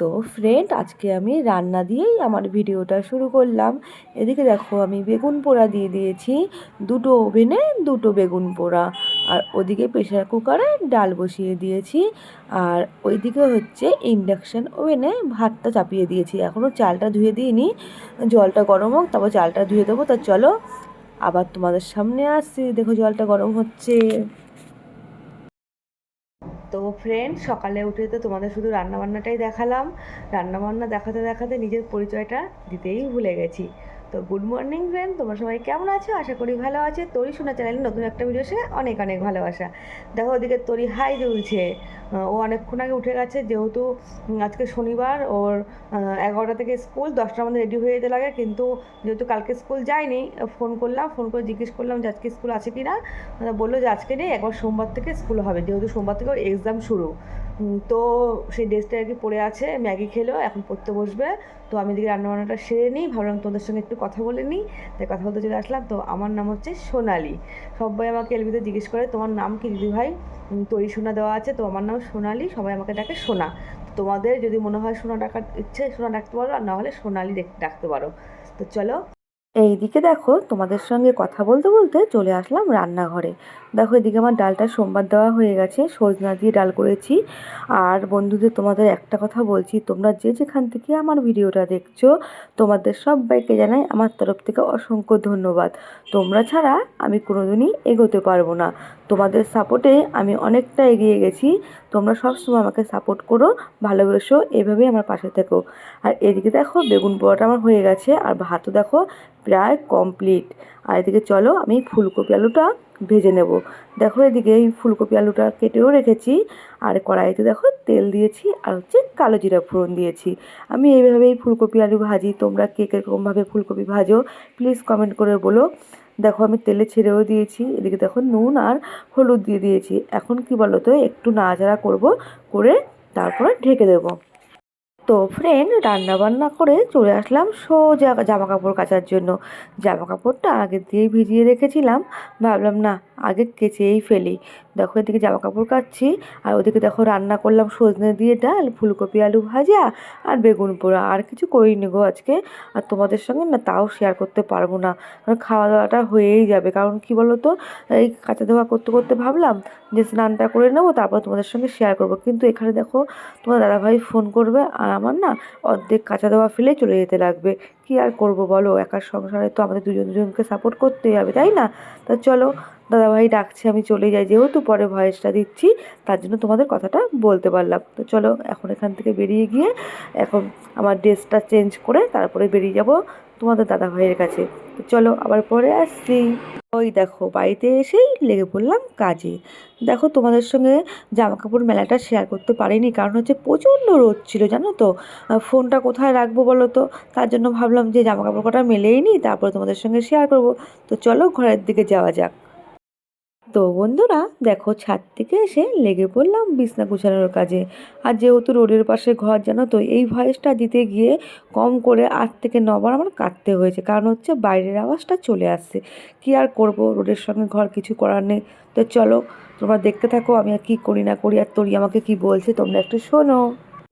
তো ফ্রেন্ড আজকে আমি রান্না দিয়েই আমার ভিডিওটা শুরু করলাম। এদিকে দেখো, আমি বেগুন পোড়া দিয়ে দিয়েছি। দুটো ওভেনে দুটো বেগুন পোড়া। আর ওদিকে প্রেশার কুকারে ডাল বসিয়ে দিয়েছি। আর ওইদিকে হচ্ছে ইন্ডাকশান ওভেনে ভাতটা চাপিয়ে দিয়েছি। এখনও চালটা ধুয়ে দিইনি। জলটা গরম হোক, তারপর চালটা ধুয়ে দেবো। তা চলো, আবার তোমাদের সামনে আসছি। দেখো জলটা গরম হচ্ছে। তো ফ্রেন্ড সকালে উঠে তো তোমাদের শুধু রান্নাবান্নাটাই দেখালাম। রান্নাবান্না দেখাতে দেখাতে নিজের পরিচয়টা দিতেই ভুলে গেছি। তো গুড মর্নিং ফ্রেন্ড তোমরা সবাই কেমন আছো? আশা করি ভালো আছে। তরি শোনা চ্যানেলে নতুন একটা ভিডিও সে অনেক অনেক ভালোবাসা। দেখো ওদিকে তরি হাই দুলছে। ও অনেকক্ষণ আগে উঠে গেছে, যেহেতু আজকে শনিবার, ওর এগারোটা থেকে স্কুল দশটার মধ্যে রেডি হয়ে যেতে লাগে। কিন্তু যেহেতু কালকে স্কুল যায়নি ফোন করলাম ফোন করে জিজ্ঞেস করলাম যে আজকে স্কুল আছে কি না বলল যে আজকে নেই, একবার সোমবার থেকে স্কুল হবে। যেহেতু সোমবার থেকে ওর এক্সাম শুরু। তো সেই ড্রেসটা আর কি পড়ে আছে, ম্যাগি খেলো, এখন পড়তে বসবে। তো আমি এদিকে রান্নাবান্নাটা সেরে নিই ভাবলাম তোমাদের সঙ্গে একটু কথা বলে নিই। তাই কথা বলতে চলে আসলাম। তো আমার নাম হচ্ছে সোনালি। সবাই আমাকে এলবিতে জিজ্ঞেস করে, তোমার নাম কি দিদি ভাই তরি সোনা দেওয়া আছে। তো আমার নাম সোনালি, সবাই আমাকে ডাকে সোনা। তোমাদের যদি মনে হয় সোনা ডাকার ইচ্ছে, সোনা ডাকতে পারো, আর না হলে সোনালি ডাকতে পারো। তো চলো। এইদিকে দেখো, তোমাদের সঙ্গে কথা বলতে বলতে চলে আসলাম রান্নাঘরে। দেখো, এদিকে আমার ডালটা সোমবার দেওয়া হয়ে গেছে, সজনা দিয়ে ডাল করেছি। আর বন্ধুদের তোমাদের একটা কথা বলছি, তোমরা যে যেখান থেকে আমার ভিডিওটা দেখছ, তোমাদের সবাইকে জানাই আমার তরফ থেকে অসংখ্য ধন্যবাদ। তোমরা ছাড়া আমি কোনোদিনই এগোতে পারব না। তোমাদের সাপোর্টে আমি অনেকটা এগিয়ে গেছি। তোমরা সবসময় আমাকে সাপোর্ট করো, ভালোবেসো, এভাবেই আমার পাশে থেকো। আর এদিকে দেখো, বেগুন পোড়াটা আমার হয়ে গেছে, আর ভাতও দেখো প্রায় কমপ্লিট আর এদিকে চলো, আমি ফুলকপি আলুটা ভেজে নেব। দেখো এদিকে এই ফুলকপি আলুটা কেটেও রেখেছি, আর কড়াইতে দেখো তেল দিয়েছি, আর হচ্ছে কালো জিরা ফোড়ন দিয়েছি। আমি এইভাবেই ফুলকপি আলু ভাজি, তোমরা কে কীরকমভাবে ফুলকপি ভাজো প্লিজ কমেন্ট করে বলো। দেখো আমি তেলে ছেড়েও দিয়েছি, এদিকে দেখো নুন আর হলুদ দিয়ে দিয়েছি। এখন কি বলো তো একটু নাড়াচাড়া করব, করে তারপরে ঢেকে দেবো। তো ফ্রেন্ড রান্না বান্না করে চলে আসলাম সোজা জামা কাপড় কাচার জন্য। জামা কাপড়টা আগে দিয়েই ভিজিয়ে রেখেছিলাম। ভাবলাম, না, আগে কেচেই ফেলি। দেখো, এদিকে জামা কাপড় কাচ্ছি, আর ওদিকে দেখো রান্না করলাম সজনে দিয়ে ডাল, ফুলকপি, আলু ভাজা, আর বেগুন পোড়া। আর কিছু করিনি গো আজকে। আর তোমাদের সঙ্গে না তাও শেয়ার করতে পারব না। কারণ খাওয়া দাওয়াটা হয়েই যাবে। কারণ কি বলো তো এই কাঁচা ধোয়া করতে করতে ভাবলাম যে স্নানটা করে নেব, তারপর তোমাদের সঙ্গে শেয়ার করব। কিন্তু এখানে দেখো তোমার দাদাভাই ফোন করবে, আর আমার না অর্ধেক কাঁচা দেওয়া ফেলে চলে যেতে লাগবে। কি আর করব বলো? একার সংসারে তো আমাদের দুজন দুজনকে সাপোর্ট করতেই হবে, তাই না? তা চলো, দাদাভাই ডাকছে, আমি চলে যাই। যেহেতু পরে ভয়েসটা দিচ্ছি, তার জন্য তোমাদের কথাটা বলতে পারলাম। তো চলো, এখন এখান থেকে বেরিয়ে গিয়ে এখন আমার ড্রেসটা চেঞ্জ করে তারপরে বেরিয়ে যাব তোমাদের দাদাভাইয়ের কাছে। তো চলো, আবার পরে আসছি। ওই দেখো বাড়িতে এসেই লেগে পড়লাম কাজে। দেখো তোমাদের সঙ্গে জামা কাপড় মেলাটা শেয়ার করতে পারিনি, কারণ হচ্ছে প্রচণ্ড রোদ ছিল, জানো তো? ফোনটা কোথায় রাখব বলো তো? তার জন্য ভাবলাম যে জামা কাপড় কটা মেলেই নি, তারপর তোমাদের সঙ্গে শেয়ার করব। তো চলো ঘরের দিকে যাওয়া যাক। তো বন্ধুরা, দেখো ছাদ থেকে এসে লেগে পড়লাম বিছনা গুছানোর কাজে। আর যেহেতু রোডের পাশে ঘর, জানো তো, এই ভয়েসটা দিতে গিয়ে কম করে আট থেকে নবার আমার কাটতে হয়েছে। কারণ হচ্ছে বাইরের আওয়াজটা চলে আসছে। কি আর করব? রোডের সঙ্গে ঘর কিছু করার নেই। তো চলো, তোমরা দেখতে থাকো আমি আর কী করি না করি। আর তোরই আমাকে কি বলছে তোমরা একটু শোনো।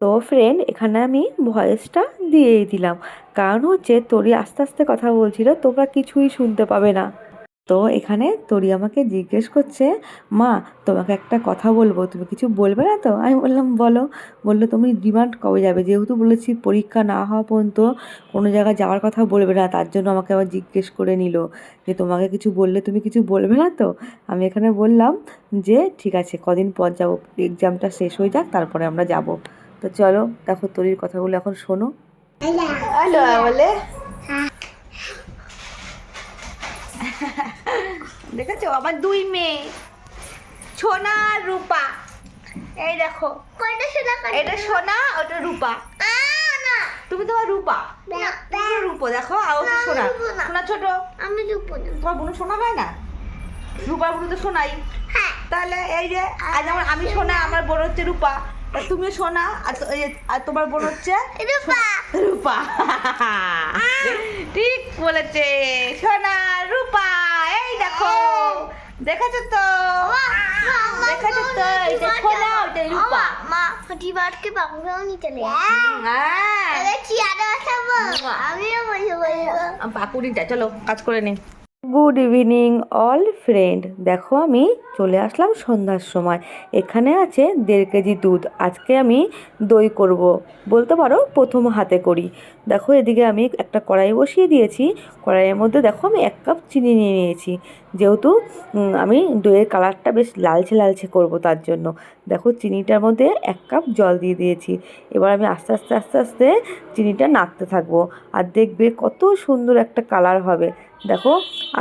তো ফ্রেন্ড এখানে আমি ভয়েসটা দিয়েই দিলাম। কারণ হচ্ছে তোরই আস্তে আস্তে কথা বলছিল, তোমরা কিছুই শুনতে পাবে না। তো এখানে তরি আমাকে জিজ্ঞেস করছে, মা, তোমাকে একটা কথা বলব, তুমি কিছু বলবে না তো? আমি বললাম, বলো। বলল, তুমি ডিমান্ড কবে যাবে? যেহেতু বলেছি পরীক্ষা না হওয়া পর্যন্ত কোনো জায়গায় যাওয়ার কথা বলবে না, তার জন্য আমাকে আবার জিজ্ঞেস করে নিল যে, তোমাকে কিছু বললে তুমি কিছু বলবে না তো? আমি এখানে বললাম যে, ঠিক আছে, কদিন পর যাব এক্সামটা শেষ হয়ে যাক, তারপরে আমরা যাব। তো চলো, দেখো তরির কথাগুলো এখন শোনো। বলে দেখেছ? আমার দুই মেয়ে। সোনা আর রূপা। এই দেখো। এটা সোনা ওটা রূপা। তুমি তোমার রূপা। রূপো দেখো? আর ওটা সোনা। সোনা ছোট? আমি রূপো না। তোমার বোন সোনা হয় না? রূপার বোন তো সোনাই। হ্যাঁ। তাহলে এই যে আজ আমার আমি সোনা আমার বোন হচ্ছে রূপা। তুমি সোনা আর তোমার বোন হচ্ছে? রূপা। রূপা। ঠিক বলেছে। সোনা রূপা এই দেখো। দেখেছ তো? দেখেছ তো? এটা খোলা ওটা রূপা। মা প্রতিবারকে বাবুরাও নিতে হ্যাঁ। আমিও বসে বসবো। পাকুড়িটা চলো কাজ করে নি। গুড ইভিনিং অল ফ্রেন্ড দেখো আমি চলে আসলাম সন্ধ্যার সময়। এখানে আছে দেড় কেজি দুধ। আজকে আমি দই করব। বলতে পারো প্রথম হাতে করি। দেখো এদিকে আমি একটা কড়াই বসিয়ে দিয়েছি। কড়াইয়ের মধ্যে দেখো আমি এক কাপ চিনি নিয়ে নিয়েছি। যেহেতু আমি দইয়ের কালারটা বেশ লালচে লালচে করব তার জন্য। দেখো চিনিটার মধ্যে এক কাপ জল দিয়ে দিয়েছি। এবার আমি আস্তে আস্তে আস্তে আস্তে চিনিটা নাড়তে থাকব। আর দেখবে কত সুন্দর একটা কালার হবে। দেখো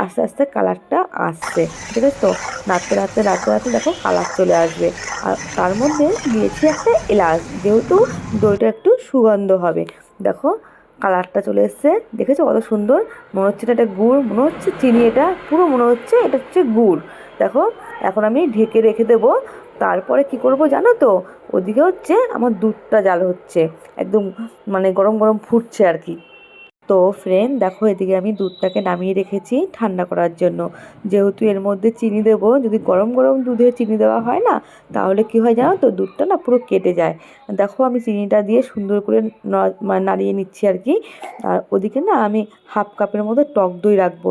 আস্তে আস্তে কালারটা আসছে, ঠিক আছে তো? নাড়তে নাড়তে নাড়তে নাড়তে দেখো কালার চলে আসবে। আর তার মধ্যে দিয়েছি একটা এলাচ, যেহেতু দইটা একটু সুগন্ধ হবে। দেখো কালারটা চলে এসছে, দেখেছ কত সুন্দর? মনে হচ্ছে এটা গুড়, মনে হচ্ছে চিনি, এটা পুরো মনে হচ্ছে এটা হচ্ছে গুড়। দেখো এখন আমি ঢেকে রেখে দেবো, তারপরে কি করব জানো তো? ওদিকে হচ্ছে আমার দুধটা জাল হচ্ছে, একদম মানে গরম গরম ফুটছে আর কি। তো ফ্রেন্ড দেখো এদিকে আমি দুধটাকে নামিয়ে রেখেছি ঠান্ডা করার জন্য। যেহেতু এর মধ্যে চিনি দেবো, যদি গরম গরম দুধে চিনি দেওয়া হয় না, তাহলে কি হয় জানো তো, দুধটা না পুরো কেটে যায়। দেখো আমি চিনিটা দিয়ে সুন্দর করে মানে নাড়িয়ে নিচ্ছি আর কি। আর ওদিকে না আমি হাফ কাপের মধ্যে টক দই রাখব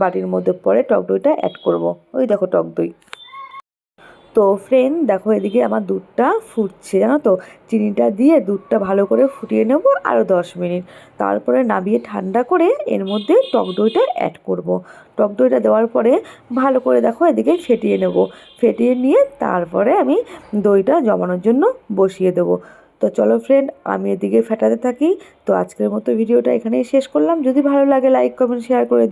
বাটির মধ্যে পরে টক দইটা অ্যাড করব। ওই দেখো টক দই। তো ফ্রেন্ড দেখো এদিকে আমার দুধটা ফুটছে, জানো তো? চিনিটা দিয়ে দুধটা ভালো করে ফুটিয়ে নেব আরও দশ মিনিট। তারপরে নামিয়ে ঠান্ডা করে এর মধ্যে টক দইটা অ্যাড করব। টক দইটা দেওয়ার পরে ভালো করে দেখো এদিকে ফেটিয়ে নেব। ফেটিয়ে নিয়ে তারপরে আমি দইটা জমানোর জন্য বসিয়ে দেবো। তো চলো ফ্রেন্ড আমি এদিকে ফেটাতে থাকি। তো আজকের মতো ভিডিওটা এখানেই শেষ করলাম। যদি ভালো লাগে লাইক কমেন্ট শেয়ার করে দিই